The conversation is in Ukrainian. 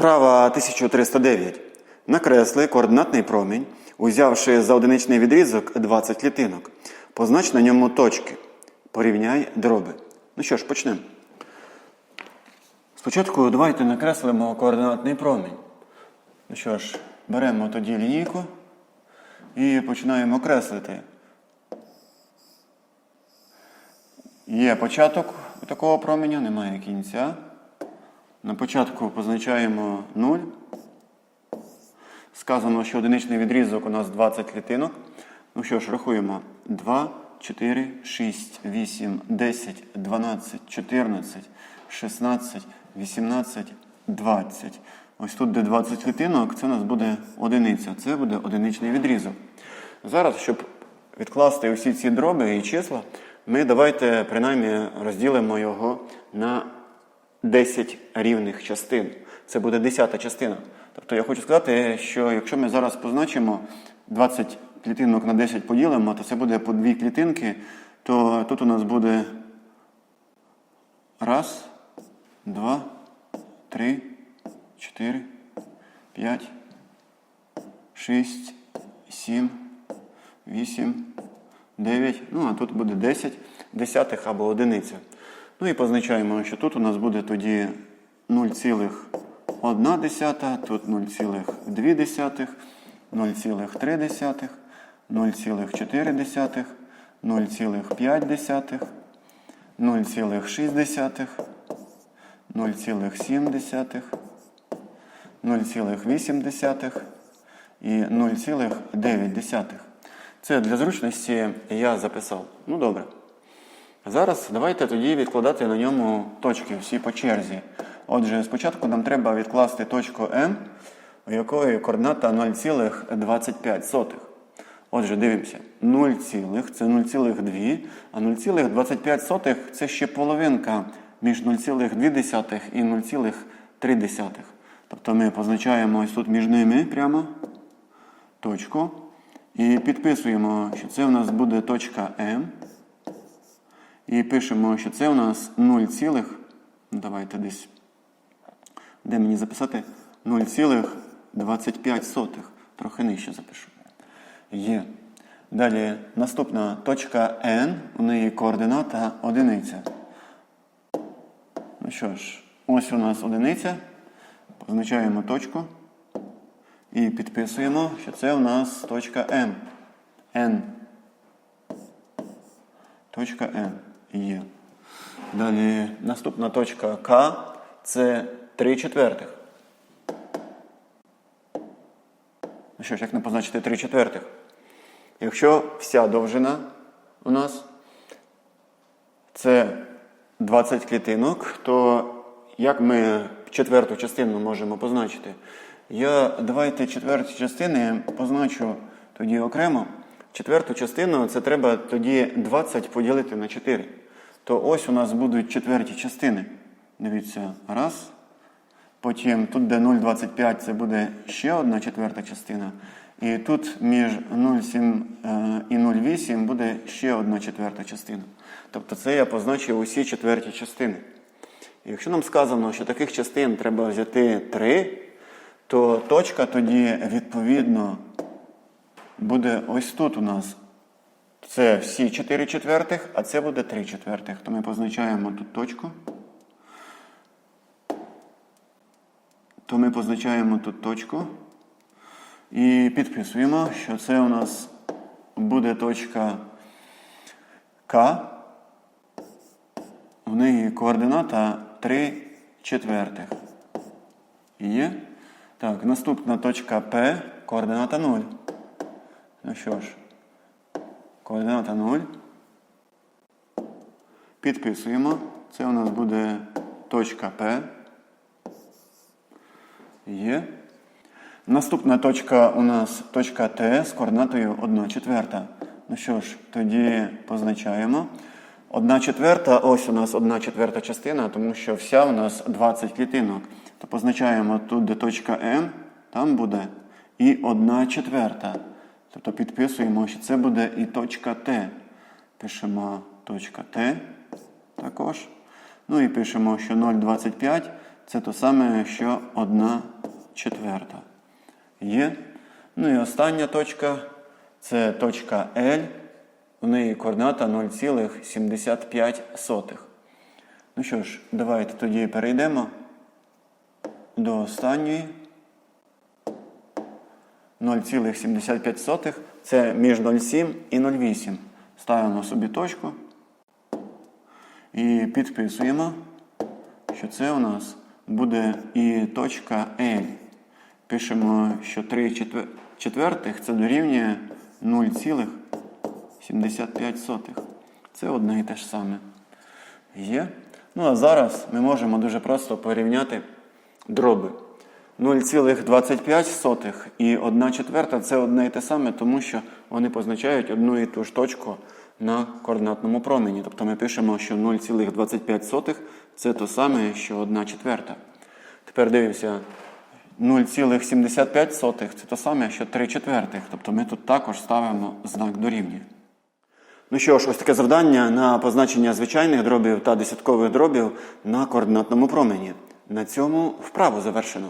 Вправа 1309. Накресли координатний промінь, узявши за одиничний відрізок 20 клітинок. Познач на ньому точки. Порівняй дроби. Ну що ж, почнемо. Спочатку давайте накреслимо координатний промінь. Ну що ж, беремо тоді лінійку і починаємо креслити. Є початок такого променя, немає кінця. На початку позначаємо 0. Сказано, що одиничний відрізок у нас 20 клітинок. Ну що ж, рахуємо. 2, 4, 6, 8, 10, 12, 14, 16, 18, 20. Ось тут, де 20 клітинок, це у нас буде одиниця. Це буде одиничний відрізок. Зараз, щоб відкласти усі ці дроби і числа, ми давайте принаймні розділимо його на 10 рівних частин. Це буде 10 частина. Тобто я хочу сказати, що якщо ми зараз позначимо 20 клітинок на 10 поділимо, то це буде по 2 клітинки, то тут у нас буде раз, два, три, чотири, п'ять, шість, сім, вісім, дев'ять. Ну, а тут буде 10 десятих або одиниця. Ну і позначаємо, що тут у нас буде тоді 0,1 тут 0,2 десятих, 0,3 0,4 0,5 0,6 0,7 десятих, 0,8 і 0,9. Це для зручності я записав. Ну добре. Зараз давайте тоді відкладати на ньому точки всі по черзі. Отже, спочатку нам треба відкласти точку N, у якої координата 0,25. Отже, дивимося. 0, це 0,2, а 0,25 це ще половинка між 0,2 і 0,3. Тобто ми позначаємо ось тут між ними прямо точку. І підписуємо, що це у нас буде точка М. І пишемо, що це у нас 0, цілих, ну, давайте десь, де мені записати? 0,25. Трохи нижче запишу. Є. Далі наступна точка N, у неї координата одиниця. Ну що ж, ось у нас одиниця. Позначаємо точку. І підписуємо, що це у нас точка М. N. Точка N є. Далі наступна точка К це 3 четвертих. Ну що ж, як не позначити 3 четвертих? Якщо вся довжина у нас це 20 клітинок, то як ми четверту частину можемо позначити? Я давайте четверті частини позначу тоді окремо. Четверту частину це треба тоді 20 поділити на 4. То ось у нас будуть четверті частини. Дивіться, раз. Потім тут, де 0,25, це буде ще одна четверта частина. І тут між 0,7 е, і 0,8 буде ще одна четверта частина. Тобто це я позначив усі четверті частини. І якщо нам сказано, що таких частин треба взяти 3, то точка тоді відповідно буде ось тут у нас. Це всі 4 четвертих, а це буде 3 четвертих. То ми позначаємо тут точку. То ми позначаємо тут точку. І підписуємо, що це у нас буде точка К. В неї координата 3 четвертих. Є. Так, наступна точка П, координата 0. Ну що ж, координата 0. Підписуємо. Це у нас буде точка П. Є. Наступна точка у нас точка Т з координатою 1 четверта. Ну що ж, тоді позначаємо. 1 четверта, ось у нас 1 четверта частина, тому що вся у нас 20 клітинок. То позначаємо тут, де точка М, там буде і 1 четверта. Тобто підписуємо, що це буде і точка Т. Пишемо точка Т також. Ну і пишемо, що 0,25 це то саме, що 1 четверта. Є. Ну і остання точка це точка L. У неї координата 0,75. Ну що ж, давайте тоді перейдемо до останньої. 0,75. Це між 0,7 і 0,8. Ставимо собі точку і підписуємо, що це у нас буде і точка L. Пишемо, що 3 четвертих це дорівнює 0,75. Це одне і те ж саме. Є. Ну а зараз ми можемо дуже просто порівняти дроби. 0,25 і 1 четверта це одне і те саме, тому що вони позначають одну і ту ж точку на координатному промені. Тобто ми пишемо, що 0,25 це то саме, що 1 четверта. Тепер дивимося. 0,75 це то саме, що 3 четвертих. Тобто ми тут також ставимо знак дорівнює. Ну що ж, ось таке завдання на позначення звичайних дробів та десяткових дробів на координатному промені. На цьому вправу завершено.